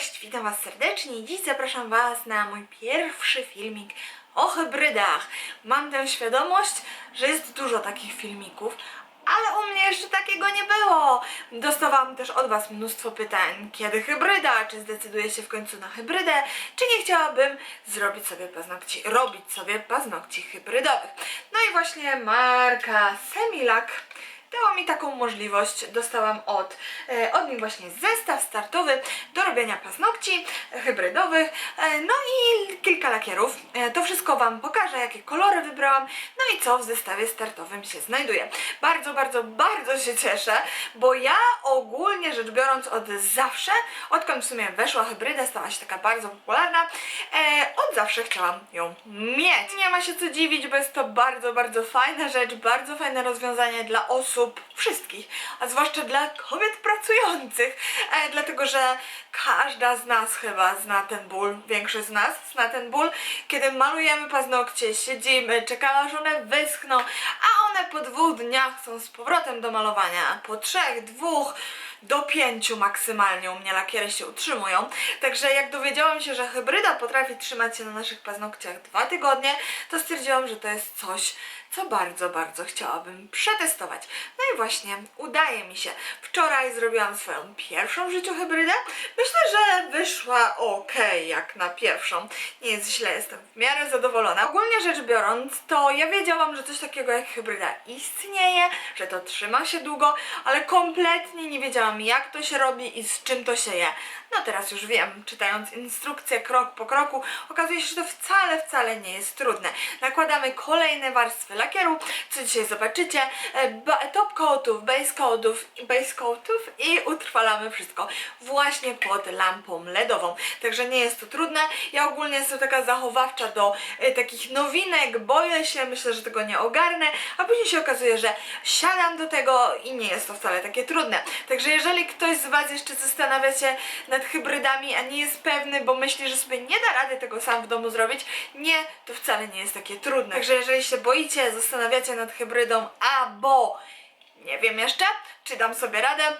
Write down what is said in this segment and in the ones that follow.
Cześć, witam Was serdecznie dziś zapraszam Was na mój pierwszy filmik o hybrydach. Mam tę świadomość, że jest dużo takich filmików, ale u mnie jeszcze takiego nie było. Dostawałam też od Was mnóstwo pytań, kiedy hybryda, czy zdecyduję się w końcu na hybrydę, czy nie chciałabym zrobić sobie paznokci, robić sobie paznokci hybrydowych. No i właśnie marka Semilak dała mi taką możliwość. Dostałam od, e, od nich właśnie zestaw startowy do robienia paznokci hybrydowych, e, no i kilka lakierów. E, to wszystko Wam pokażę, jakie kolory wybrałam, no i co w zestawie startowym się znajduje. Bardzo, bardzo, bardzo się cieszę, bo ja ogólnie rzecz biorąc od zawsze, odkąd w sumie weszła hybryda, stała się taka bardzo popularna, od zawsze chciałam ją mieć. Nie ma się co dziwić, bo jest to bardzo, bardzo fajna rzecz, bardzo fajne rozwiązanie dla osób wszystkich, a zwłaszcza dla kobiet pracujących, e, dlatego że każda z nas chyba zna ten ból, większość z nas zna ten ból, kiedy malujemy paznokcie, siedzimy, czekamy aż one wyschną, a one po dwóch dniach są z powrotem do malowania, po trzech, dwóch, do pięciu maksymalnie u mnie lakiery się utrzymują. Także jak dowiedziałam się, że hybryda potrafi trzymać się na naszych paznokciach dwa tygodnie, to stwierdziłam, że to jest coś, co bardzo, bardzo chciałabym przetestować. No i właśnie udaje mi się. Wczoraj zrobiłam swoją pierwszą w życiu hybrydę. Myślę, że wyszła ok jak na pierwszą. Nie jest źle, jestem w miarę zadowolona. Ogólnie rzecz biorąc, to ja wiedziałam, że coś takiego jak hybryda istnieje, że to trzyma się długo, ale kompletnie nie wiedziałam jak to się robi i z czym to się je. No teraz już wiem, czytając instrukcję krok po kroku, okazuje się, że to wcale, wcale nie jest trudne. Nakładamy kolejne warstwy lakieru, co dzisiaj zobaczycie, e, top coatów, base coatów, base coatów i utrwalamy wszystko właśnie pod lampą LEDową. Także nie jest to trudne. Ja ogólnie jestem taka zachowawcza do e, takich nowinek, boję się, myślę, że tego nie ogarnę, a później się okazuje, że siadam do tego i nie jest to wcale takie trudne. Także jeżeli ktoś z Was jeszcze zastanawia się nad hybrydami, a nie jest pewny, bo myśli, że sobie nie da rady tego sam w domu zrobić, nie, to wcale nie jest takie trudne. Także jeżeli się boicie, zastanawiacie nad hybrydą, albo nie wiem jeszcze, czy dam sobie radę,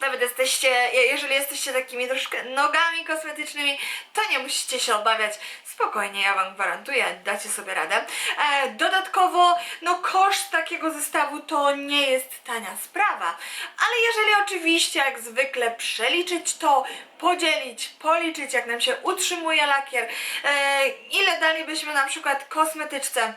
nawet jesteście, je- jeżeli jesteście takimi troszkę nogami kosmetycznymi, to nie musicie się obawiać. Spokojnie, ja Wam gwarantuję, dacie sobie radę. E, dodatkowo, no koszt takiego zestawu to nie jest tania sprawa, ale jeżeli oczywiście, jak zwykle, przeliczyć to, podzielić, policzyć, jak nam się utrzymuje lakier, e, ile dalibyśmy na przykład kosmetyczce,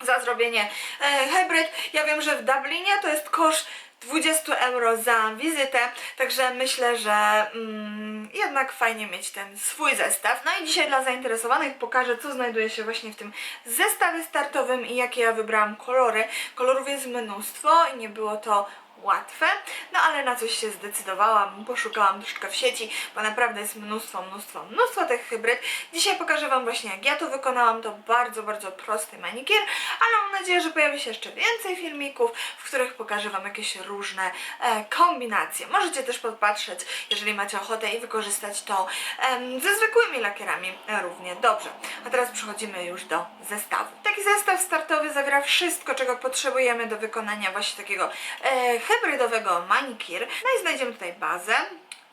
za zrobienie e, hybryd. Ja wiem, że w Dublinie to jest koszt 20 euro za wizytę, także myślę, że mm, jednak fajnie mieć ten swój zestaw. No i dzisiaj dla zainteresowanych pokażę, co znajduje się właśnie w tym zestawie startowym i jakie ja wybrałam kolory. Kolorów jest mnóstwo i nie było to łatwe, no ale na coś się zdecydowałam, poszukałam troszkę w sieci, bo naprawdę jest mnóstwo, mnóstwo, mnóstwo tych hybryd. Dzisiaj pokażę Wam właśnie jak ja to wykonałam, to bardzo, bardzo prosty manikier, ale mam nadzieję, że pojawi się jeszcze więcej filmików, w których pokażę Wam jakieś różne e, kombinacje. Możecie też podpatrzeć, jeżeli macie ochotę i wykorzystać to em, ze zwykłymi lakierami e, równie dobrze. A teraz przechodzimy już do zestawu. Taki zestaw startowy zawiera wszystko, czego potrzebujemy do wykonania właśnie takiego e, hybrydowego manikir. No i znajdziemy tutaj bazę,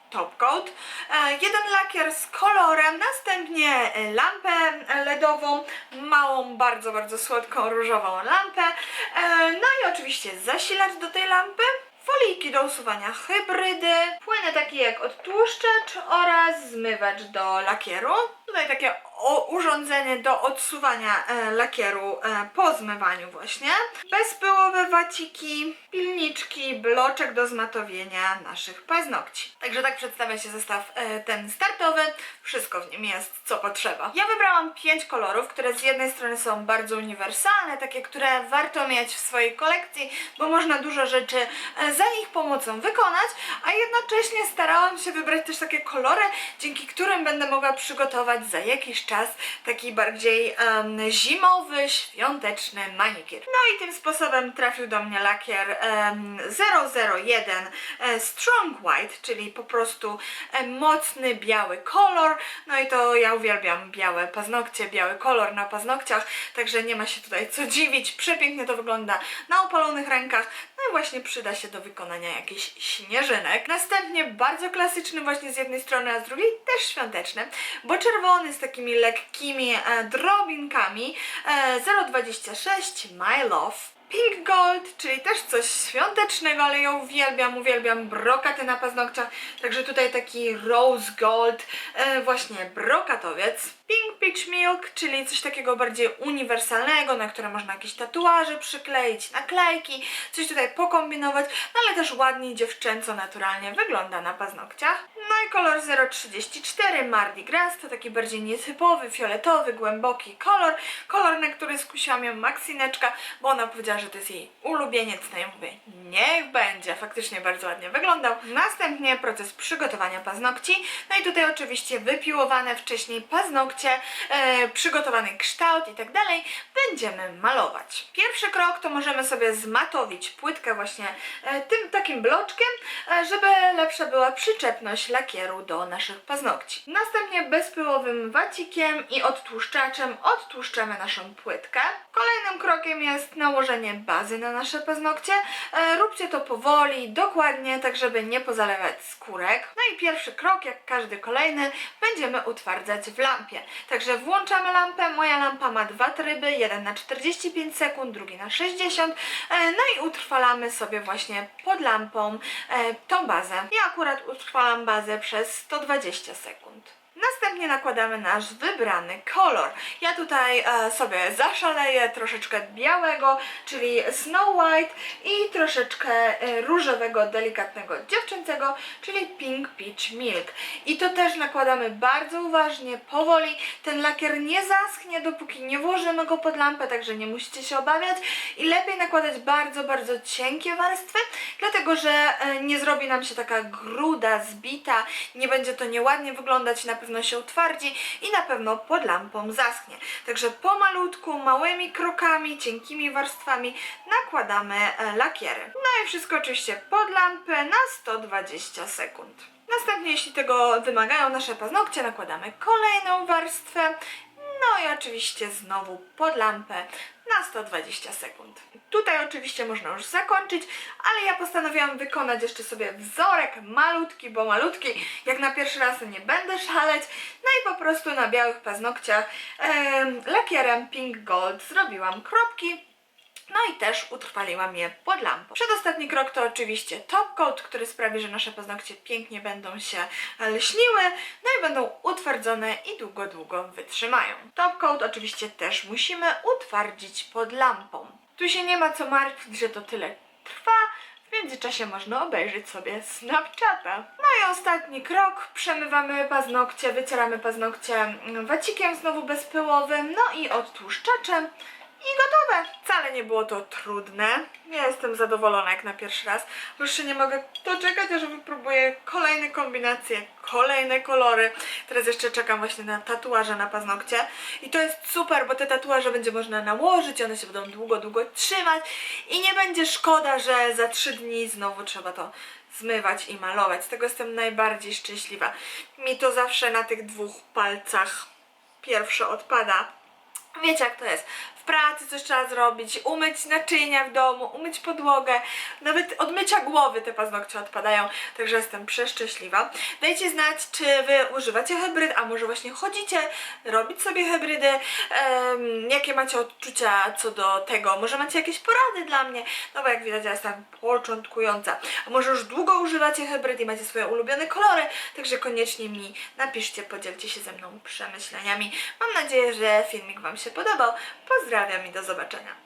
top coat, e, jeden lakier z kolorem, następnie lampę LEDową, małą, bardzo, bardzo słodką, różową lampę, e, no i oczywiście zasilacz do tej lampy, folijki do usuwania hybrydy, płyny takie jak odtłuszczacz oraz zmywacz do lakieru. Tutaj takie o, urządzenie do odsuwania e, lakieru e, po zmywaniu właśnie. Bezpyłowe waciki, pilniczki, bloczek do zmatowienia naszych paznokci. Także tak przedstawia się zestaw e, ten startowy. Wszystko w nim jest, co potrzeba. Ja wybrałam pięć kolorów, które z jednej strony są bardzo uniwersalne, takie, które warto mieć w swojej kolekcji, bo można dużo rzeczy e, za ich pomocą wykonać, a jednocześnie starałam się wybrać też takie kolory, dzięki którym będę mogła przygotować za jakiś czas taki bardziej em, zimowy, świąteczny manikier. No i tym sposobem trafił do mnie lakier em, 001 e, Strong White, czyli po prostu e, mocny biały kolor. No i to ja uwielbiam białe paznokcie, biały kolor na paznokciach, także nie ma się tutaj co dziwić. Przepięknie to wygląda na opalonych rękach. No no właśnie przyda się do wykonania jakichś śnieżynek. Następnie bardzo klasyczny właśnie z jednej strony, a z drugiej też świąteczny, bo czerwony z takimi lekkimi e, drobinkami e, 026 My Love. Pink Gold, czyli też coś świątecznego, ale ja uwielbiam, uwielbiam brokaty na paznokciach. Także tutaj taki Rose Gold, e, właśnie brokatowiec. Pink Peach Milk, czyli coś takiego bardziej uniwersalnego, na które można jakieś tatuaże przykleić, naklejki, coś tutaj pokombinować, no ale też ładnie dziewczęco naturalnie wygląda na paznokciach. No i kolor 034 Mardi Gras to taki bardziej nietypowy, fioletowy, głęboki kolor. Kolor, na który skusiłam ją Maksineczka, bo ona powiedziała, że to jest jej ulubieniec. No ja mówię, niech będzie. Faktycznie bardzo ładnie wyglądał. Następnie proces przygotowania paznokci. No i tutaj oczywiście wypiłowane wcześniej paznokcie, e, przygotowany kształt i tak dalej. Będziemy malować. Pierwszy krok to możemy sobie zmatowić płytkę właśnie e, tym takim bloczkiem, e, żeby lepsza była przyczepność lakieru do naszych paznokci. Następnie bezpyłowym wacikiem i odtłuszczaczem odtłuszczamy naszą płytkę. Kolejnym krokiem jest nałożenie bazy na nasze paznokcie. E, róbcie to powoli, dokładnie, tak żeby nie pozalewać skórek. No i pierwszy krok, jak każdy kolejny, będziemy utwardzać w lampie. Także włączamy lampę. Moja lampa ma dwa tryby, jeden na 45 sekund, drugi na 60. E, no i utrwalamy sobie właśnie pod lampą e, tą bazę. Ja akurat utrwalam bazę przez 120 sekund. Następnie nakładamy nasz wybrany kolor. Ja tutaj e, sobie zaszaleję troszeczkę białego, czyli Snow White i troszeczkę e, różowego, delikatnego dziewczęcego, czyli Pink Peach Milk. I to też nakładamy bardzo uważnie, powoli. Ten lakier nie zaschnie, dopóki nie włożymy go pod lampę, także nie musicie się obawiać. I lepiej nakładać bardzo, bardzo cienkie warstwy, dlatego że e, nie zrobi nam się taka gruda, zbita, nie będzie to nieładnie wyglądać, na pewno się utwardzi i na pewno pod lampą zaschnie. Także pomalutku, małymi krokami, cienkimi warstwami nakładamy e, lakiery. No i wszystko oczywiście pod lampę na 120 sekund. Następnie, jeśli tego wymagają nasze paznokcie, nakładamy kolejną warstwę. No i oczywiście znowu pod lampę na 120 sekund. Tutaj oczywiście można już zakończyć, ale ja postanowiłam wykonać jeszcze sobie wzorek malutki, bo malutki, jak na pierwszy raz nie będę szaleć. No i po prostu na białych paznokciach em, lakierem Pink Gold zrobiłam kropki, no i też utrwaliłam je pod lampą. Przedostatni krok to oczywiście top coat, który sprawi, że nasze paznokcie pięknie będą się lśniły, no i będą utwardzone i długo, długo wytrzymają. Top coat oczywiście też musimy utwardzić pod lampą. Tu się nie ma co martwić, że to tyle trwa, w międzyczasie można obejrzeć sobie Snapchata. No i ostatni krok. Przemywamy paznokcie, wycieramy paznokcie mm, wacikiem znowu bezpyłowym, no i odtłuszczaczem. I gotowe! Wcale nie było to trudne. Ja jestem zadowolona jak na pierwszy raz. Już nie mogę doczekać, aż wypróbuję kolejne kombinacje, kolejne kolory. Teraz jeszcze czekam właśnie na tatuaże na paznokcie. I to jest super, bo te tatuaże będzie można nałożyć, one się będą długo, długo trzymać. I nie będzie szkoda, że za trzy dni znowu trzeba to zmywać i malować. Z tego jestem najbardziej szczęśliwa. Mi to zawsze na tych dwóch palcach pierwsze odpada. Wiecie jak to jest. W pracy coś trzeba zrobić, umyć naczynia w domu, umyć podłogę, nawet od mycia głowy te paznokcie odpadają, także jestem przeszczęśliwa. Dajcie znać, czy wy używacie hybryd, a może właśnie chodzicie robić sobie hybrydy, em, jakie macie odczucia co do tego, może macie jakieś porady dla mnie, no bo jak widać ja jestem początkująca, a może już długo używacie hybryd i macie swoje ulubione kolory, także koniecznie mi napiszcie, podzielcie się ze mną przemyśleniami. Mam nadzieję, że filmik Wam się podobał. Pozdrawiam i do zobaczenia.